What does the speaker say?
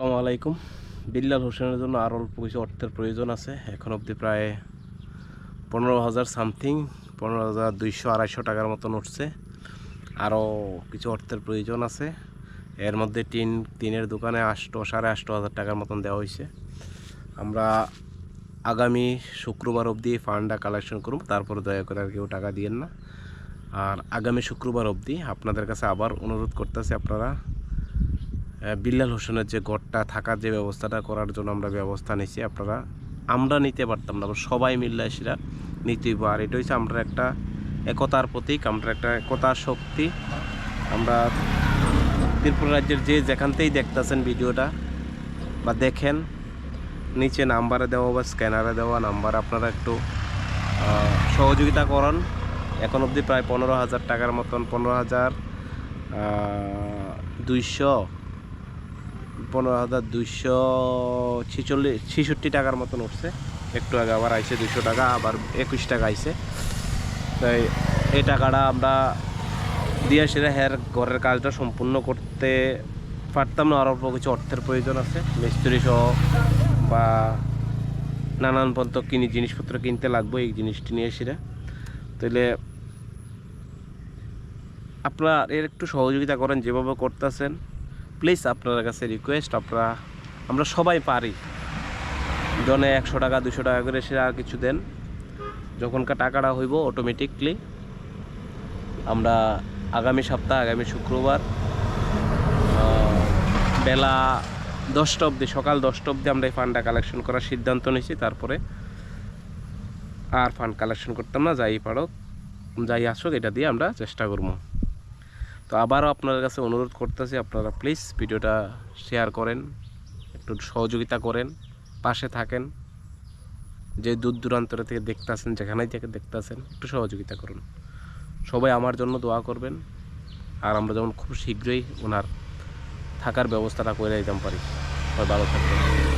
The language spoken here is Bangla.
আসসালামু আলাইকুম। বিল্লাল হোসেনের জন্য আর অল্প কিছু অর্থের প্রয়োজন আছে। এখন অবধি প্রায় পনেরো হাজার সামথিং, পনেরো হাজার দুইশো আড়াইশো টাকার মতন উঠছে আরও কিছু অর্থের প্রয়োজন আছে। এর মধ্যে টিন, টিনের দোকানে আষ্ট, সাড়ে আষ্ট হাজার টাকার মতন দেওয়া হয়েছে। আমরা আগামী শুক্রবার অবধি ফান্ডটা কালেকশন করব তারপরে দয়া করে আর কেউ টাকা দিয়েন না। আর আগামী শুক্রবার অবধি আপনাদের কাছে আবার অনুরোধ করতেছি আপনারা বিল্লাল হোসেনের যে গড়টা থাকার যে ব্যবস্থাটা করার জন্য আমরা ব্যবস্থা নিয়েছি, আপনারা, আমরা নিতে পারতাম না সবাই মিললে সেটা নিতেই আর এটা হচ্ছে আমরা একটা একতার প্রতীক, আমরা একটা একতার শক্তি। আমরা ত্রিপুরা রাজ্যের যে যেখানতেই দেখতেছেন ভিডিওটা বা দেখেন, নিচে নাম্বারে দেওয়া বা স্ক্যানারে দেওয়া নাম্বার, আপনারা একটু সহযোগিতা করেন। এখন অবধি প্রায় পনেরো হাজার টাকার মতন, পনেরো হাজার দুইশো পনেরো হাজার দুইশো ছিচল্লিশ, ছিষট্টি টাকার মতন উঠছে। একটু আগে আবার আইসে দুইশো টাকা, আবার একুশ টাকা আইসে তাই এই টাকাটা আমরা দিয়ে সেটা হ্যার ঘরের কাজটা সম্পূর্ণ করতে পারতাম না, আর অল্প কিছু অর্থের প্রয়োজন আছে। মিস্ত্রি সহ বা নানান পর্যন্ত কিনি, জিনিসপত্র কিনতে লাগবে এই জিনিসটি নিয়ে সেটা তাহলে আপনারা এর একটু সহযোগিতা করেন, যেভাবে করতেছেন। প্লিজ আপনার কাছে রিকোয়েস্ট আপনারা, আমরা সবাই পারি। জনে একশো টাকা দুশো টাকা করে সে আর কিছু দেন। যখনকার টাকাটা হইব অটোমেটিকলি আমরা আগামী সপ্তাহ, আগামী শুক্রবার বেলা দশটা অবধি, সকাল দশটা অবধি আমরা এই ফান্ডটা কালেকশন করার সিদ্ধান্ত নিয়েছি। তারপরে আর ফান্ড কালেকশন করতাম না, যাই পারো যাই আসুক, এটা দিয়ে আমরা চেষ্টা করব। তো আবারও আপনার কাছে অনুরোধ করতেছি, আপনারা প্লিজ ভিডিওটা শেয়ার করেন, একটু সহযোগিতা করেন, পাশে থাকেন, যে দূর দূরান্তর থেকে দেখতেছেন, যেখানেই থেকে দেখতেছেন, একটু সহযোগিতা করুন। সবাই আমার জন্য দোয়া করবেন, আর আমরা যেমন খুব শীঘ্রই ওনার থাকার ব্যবস্থাটা করে দিতাম পারি। সবাই ভালো থাকবেন।